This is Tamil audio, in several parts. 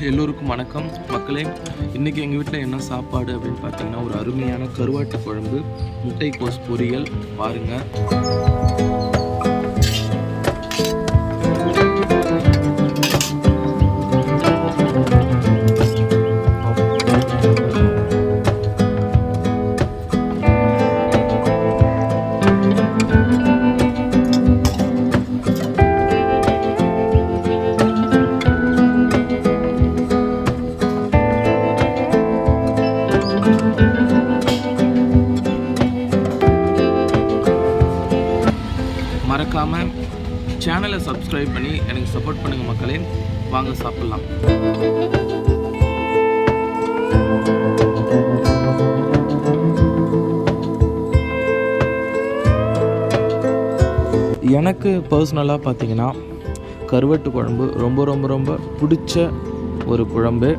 எல்லோருக்கும் வணக்கம். மக்களே இன்றைக்கி எங்கள் வீட்டில் என்ன சாப்பாடு அப்படின்னு பார்த்தீங்கன்னா ஒரு அருமையான கருவாட்டு குழம்பு முட்டைக்கோஸ் பொரியல். பாருங்கள் மறக்காமல் சேனலை சப்ஸ்கிரைப் பண்ணி எனக்கு சப்போர்ட் பண்ணுங்கள் மக்களே. வாங்க சாப்பிட்லாம். எனக்கு பர்சனலாக பார்த்தீங்கன்னா கருவாட்டு குழம்பு ரொம்ப ரொம்ப ரொம்ப பிடிச்ச ஒரு குழம்பு.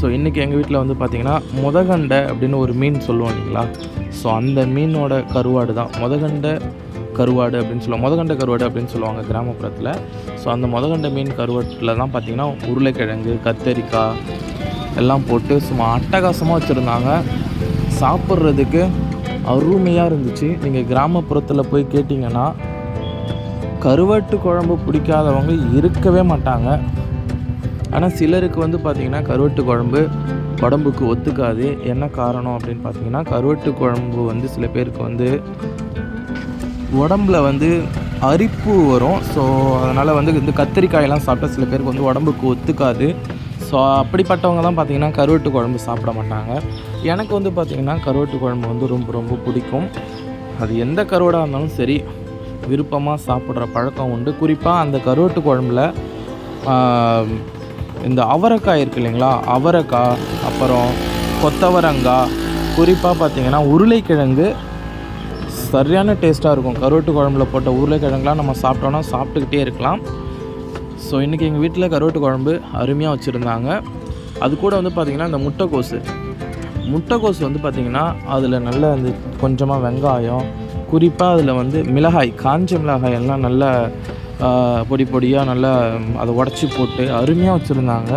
ஸோ இன்றைக்கி எங்கள் வீட்டில் வந்து பார்த்திங்கன்னா முதகண்டை அப்படின்னு ஒரு மீன் சொல்லுவோம் இல்லைங்களா? ஸோ அந்த மீனோட கருவாடு தான் முதகண்டை கருவாடு அப்படின்னு சொல்லுவாங்க. முதகண்ட கருவாடு அப்படின்னு சொல்லுவாங்க கிராமப்புறத்தில். ஸோ அந்த முதகண்ட மீன் கருவாட்டில் தான் பார்த்திங்கன்னா உருளைக்கிழங்கு கத்தரிக்காய் எல்லாம் போட்டு சும்மா அட்டகாசமாக வச்சுருந்தாங்க. சாப்பிட்றதுக்கு அருமையாக இருந்துச்சு. நீங்கள் கிராமப்புறத்தில் போய் கேட்டிங்கன்னா கருவாட்டு குழம்பு பிடிக்காதவங்க இருக்கவே மாட்டாங்க. ஆனால் சிலருக்கு வந்து பார்த்திங்கன்னா கருவாட்டு குழம்பு உடம்புக்கு ஒத்துக்காது. என்ன காரணம் அப்படின்னு பார்த்தீங்கன்னா கருவாட்டு குழம்பு வந்து சில பேருக்கு வந்து உடம்புல வந்து அரிப்பு வரும். ஸோ அதனால் வந்து இந்த கத்திரிக்காயெல்லாம் சாப்பிட்டா சில பேருக்கு வந்து உடம்புக்கு ஒத்துக்காது. ஸோ அப்படிப்பட்டவங்க தான் பார்த்திங்கன்னா கருவட்டு குழம்பு சாப்பிட மாட்டாங்க. எனக்கு வந்து பார்த்திங்கன்னா கருவட்டு குழம்பு வந்து ரொம்ப ரொம்ப பிடிக்கும். அது எந்த கருவாடாக இருந்தாலும் சரி விருப்பமாக சாப்பிட்ற பழக்கம் உண்டு. குறிப்பாக அந்த கருவட்டு குழம்புல இந்த அவரைக்காய் இருக்கு இல்லைங்களா? அவரைக்காய் அப்புறம் கொத்தவரங்காய் குறிப்பாக பார்த்தீங்கன்னா உருளைக்கிழங்கு சரியான டேஸ்ட்டாக இருக்கும். கருவாட்டு குழம்புல போட்ட உருளைக்கிழங்குலாம் நம்ம சாப்பிட்டோன்னா சாப்பிட்டுக்கிட்டே இருக்கலாம். ஸோ இன்றைக்கி எங்கள் வீட்டில் கருவாட்டு குழம்பு அருமையாக வச்சுருந்தாங்க. அது கூட வந்து பார்த்திங்கன்னா இந்த முட்டைக்கோசு. முட்டைக்கோசு வந்து பார்த்திங்கன்னா அதில் நல்ல அந்த கொஞ்சமாக வெங்காயம் குறிப்பாக அதில் வந்து மிளகாய் காஞ்ச மிளகாய் எல்லாம் நல்ல பொடி பொடியாக நல்லா அதை உடச்சி போட்டு அருமையாக வச்சுருந்தாங்க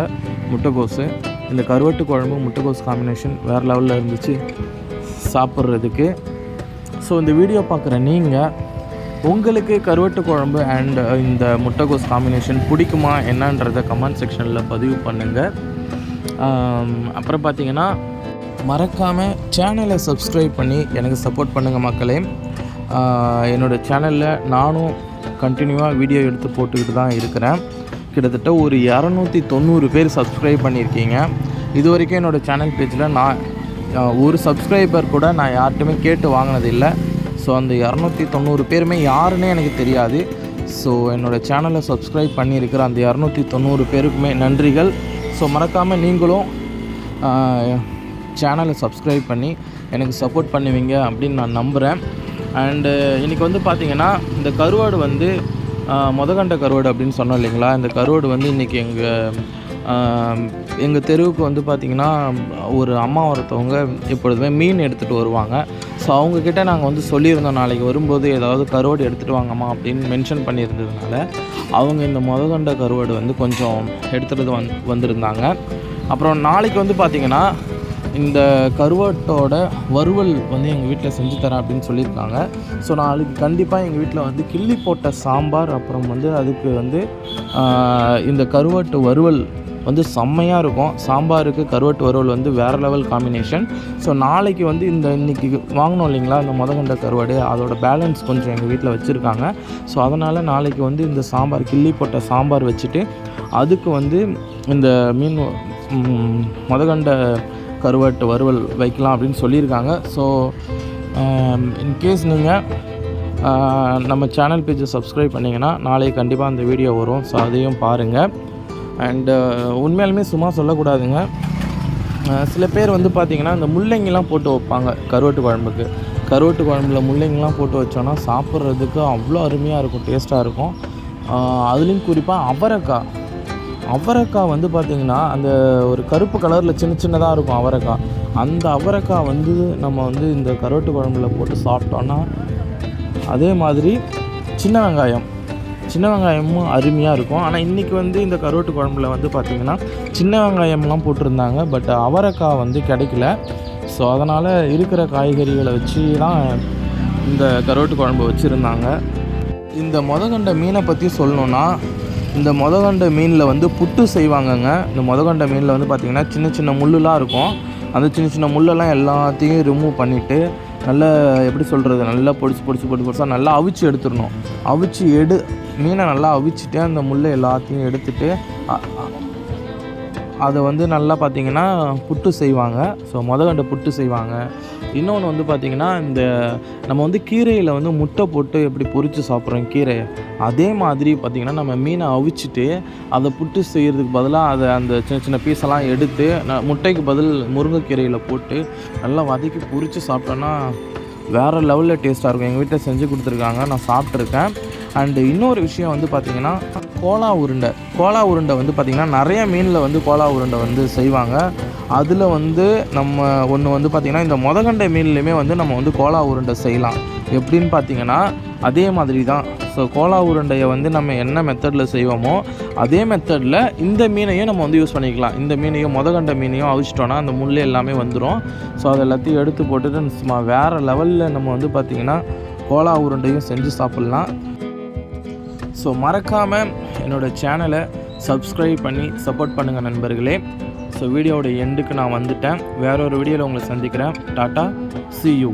முட்டைக்கோசு. இந்த கருவாட்டு குழம்பு முட்டைக்கோஸ் காம்பினேஷன் வேறு லெவலில் இருந்துச்சு சாப்பிட்றதுக்கு. ஸோ இந்த வீடியோ பார்க்குற நீங்கள் உங்களுக்கு கருவட்டு குழம்பு அண்ட் uh, இந்த முட்டைகோஸ் காம்பினேஷன் பிடிக்குமா என்னன்றதை கமெண்ட் செக்ஷனில் பதிவு பண்ணுங்கள் um, அப்புறம் பார்த்தீங்கன்னா மறக்காமல் சேனலை சப்ஸ்கிரைப் பண்ணி எனக்கு சப்போர்ட் பண்ணுங்கள் மக்களே. Uh, என்னோடய சேனலில் நானும் கண்டினியூவாக வீடியோ எடுத்து போட்டுக்கிட்டு தான் இருக்கிறேன். கிட்டத்தட்ட ஒரு இரநூத்தி தொண்ணூறு பேர் சப்ஸ்கிரைப் பண்ணியிருக்கீங்க. இது வரைக்கும் என்னோடய சேனல் பேஜில் நான் ஒரு சப்ஸ்கிரைபர் கூட நான் யார்கிட்டையுமே கேட்டு வாங்கினது இல்லை ஸோ அந்த இரநூத்தி தொண்ணூறு பேருமே யாருன்னே எனக்கு தெரியாது. ஸோ என்னோடய சேனலை சப்ஸ்கிரைப் பண்ணியிருக்கிற அந்த இரநூத்தி தொண்ணூறு பேருக்குமே நன்றிகள். ஸோ மறக்காமல் நீங்களும் சேனலை சப்ஸ்கிரைப் பண்ணி எனக்கு சப்போர்ட் பண்ணுவீங்க அப்படின்னு நான் நம்புகிறேன் அண்டு இன்றைக்கி வந்து பார்த்திங்கன்னா இந்த கருவாடு வந்து முதகண்ட கருவாடு அப்படின்னு சொன்னோம் இல்லைங்களா? இந்த கருவாடு வந்து இன்றைக்கி எங்கள் எங்கள் தெருவுக்கு வந்து பார்த்திங்கன்னா ஒரு அம்மா ஒருத்தவங்க எப்பொழுதுமே மீன் எடுத்துகிட்டு வருவாங்க. ஸோ அவங்கக்கிட்ட நாங்கள் வந்து சொல்லியிருந்தோம் நாளைக்கு வரும்போது ஏதாவது கருவாடு எடுத்துகிட்டு வாங்கம்மா அப்படின்னு மென்ஷன் பண்ணியிருந்ததுனால அவங்க இந்த முதகண்ட கருவாடு வந்து கொஞ்சம் எடுத்துகிட்டு வந் வந்திருந்தாங்க. அப்புறம் நாளைக்கு வந்து பார்த்திங்கன்னா இந்த கருவாட்டோட வறுவல் வந்து எங்கள் வீட்டில் செஞ்சு தரேன் அப்படின்னு சொல்லியிருக்காங்க. ஸோ நாளைக்கு கண்டிப்பாக எங்கள் வீட்டில் வந்து கிள்ளி போட்ட சாம்பார் அப்புறம் வந்து அதுக்கு வந்து இந்த கருவாட்டு வறுவல் வந்து செம்மையாக இருக்கும். சாம்பாருக்கு கருவாட்டு வறுவல் வந்து வேறு லெவல் காம்பினேஷன் ஸோ நாளைக்கு வந்து இந்த இன்னைக்கு வாங்கினோம் இல்லைங்களா? இந்த முதகண்ட கருவாடு அதோட பேலன்ஸ் கொஞ்சம் எங்கள் வீட்டில் வச்சுருக்காங்க. ஸோ அதனால் நாளைக்கு வந்து இந்த சாம்பார் கிள்ளி போட்ட சாம்பார் வச்சுட்டு அதுக்கு வந்து இந்த மீன் முதகண்ட கருவாட்டு வறுவல் வைக்கலாம் அப்படின்னு சொல்லியிருக்காங்க. ஸோ இன்கேஸ் நீங்கள் நம்ம சேனல் பேஜை சப்ஸ்கிரைப் பண்ணிங்கன்னா நாளைக்கு கண்டிப்பாக அந்த வீடியோ வரும். ஸோ அதையும் பாருங்கள் அண்டு uh, உண்மையாலுமே சும்மா சொல்லக்கூடாதுங்க. சில பேர் வந்து பார்த்திங்கன்னா இந்த முள்ளங்கிலாம் போட்டு வைப்பாங்க கருவாட்டு குழம்புக்கு. கருவாட்டு குழம்புல முள்ளங்கிலாம் போட்டு வச்சோன்னா சாப்பிட்றதுக்கு அவ்வளோ அருமையாக இருக்கும் டேஸ்ட்டாக இருக்கும். அதுலேயும் குறிப்பாக அவரைக்காய். அவரைக்காய் வந்து பார்த்திங்கன்னா அந்த ஒரு கருப்பு கலரில் சின்ன சின்னதாக இருக்கும் அவரைக்காய். அந்த அவரைக்காய் வந்து நம்ம வந்து இந்த கருவாட்டு குழம்புல போட்டு சாப்பிட்டோன்னா அதே மாதிரி சின்ன வெங்காயம். சின்ன வெங்காயமும் அருமையாக இருக்கும். ஆனால் இன்றைக்கி வந்து இந்த கருவாட்டு குழம்புல வந்து பார்த்திங்கன்னா சின்ன வெங்காயம்லாம் போட்டிருந்தாங்க. பட் அவரைக்காய் வந்து கிடைக்கல. ஸோ அதனால் இருக்கிற காய்கறிகளை வச்சு தான் இந்த கருவாட்டு குழம்பு வச்சுருந்தாங்க. இந்த முதகண்ட மீனை பற்றி சொல்லணுன்னா இந்த முதகண்ட மீனில் வந்து புட்டு செய்வாங்கங்க. இந்த முதகண்ட மீனில் வந்து பார்த்திங்கன்னா சின்ன சின்ன முள்ளுலாம் இருக்கும். அந்த சின்ன சின்ன முள்ளெல்லாம் எல்லாத்தையும் ரிமூவ் பண்ணிவிட்டு நல்லா எப்படி சொல்கிறது நல்லா பொடிச்சு பொடிச்சு பொடிச்சு பொடிச்சா நல்லா அவிச்சு எடுத்துடணும். அவிச்சு எடு மீனை நல்லா அவிச்சுட்டு அந்த முள்ளை எல்லாத்தையும் எடுத்துட்டு அதை வந்து நல்லா பார்த்தீங்கன்னா புட்டு செய்வாங்க. ஸோ மொதகண்ட புட்டு செய்வாங்க. இன்னொன்று வந்து பார்த்திங்கன்னா இந்த நம்ம வந்து கீரையில் வந்து முட்டை போட்டு எப்படி பொரித்து சாப்பிட்றோம் கீரையை அதே மாதிரி பார்த்திங்கன்னா நம்ம மீனை அவிச்சிட்டு அதை புட்டு செய்கிறதுக்கு பதிலாக அதை அந்த சின்ன சின்ன பீஸெல்லாம் எடுத்து முட்டைக்கு பதில் முருங்கைக்கீரையில் போட்டு நல்லா வதக்கி பொரித்து சாப்பிட்டோன்னா வேறு லெவலில் டேஸ்ட்டாக இருக்கும். எங்கள் வீட்டில் செஞ்சு கொடுத்துருக்காங்க. நான் சாப்பிட்ருக்கேன் அண்டு இன்னொரு விஷயம் வந்து பார்த்திங்கன்னா கோலா உருண்டை. கோலா உருண்டை வந்து பார்த்திங்கன்னா நிறைய மீனில் வந்து கோலா உருண்டை வந்து செய்வாங்க. அதில் வந்து நம்ம ஒன்று வந்து பார்த்திங்கன்னா இந்த மொதகண்டை மீன்லேயுமே வந்து நம்ம வந்து கோலா உருண்டை செய்யலாம். எப்படின்னு பார்த்தீங்கன்னா அதே மாதிரி தான் ஸோ கோலா உருண்டையை வந்து நம்ம என்ன மெத்தடில் செய்வோமோ அதே மெத்தடில் இந்த மீனையும் நம்ம வந்து யூஸ் பண்ணிக்கலாம். இந்த மீனையும் மொதகண்ட மீனையும் அவிச்சிட்டோன்னா அந்த முள் எல்லாமே வந்துடும் ஸோ அதை எல்லாத்தையும் எடுத்து போட்டுட்டு சும்மா வேறு லெவலில் நம்ம வந்து பார்த்திங்கன்னா கோலா உருண்டையும் செஞ்சு சாப்பிட்லாம். ஸோ மறக்காமல் என்னோடய சேனலை சப்ஸ்கிரைப் பண்ணி சப்போர்ட் பண்ணுங்கள் நண்பர்களே. ஸோ வீடியோவோட எண்டுக்கு நான் வந்துட்டேன். வேற ஒரு வீடியோவில் உங்களை சந்திக்கிறேன். Tata C you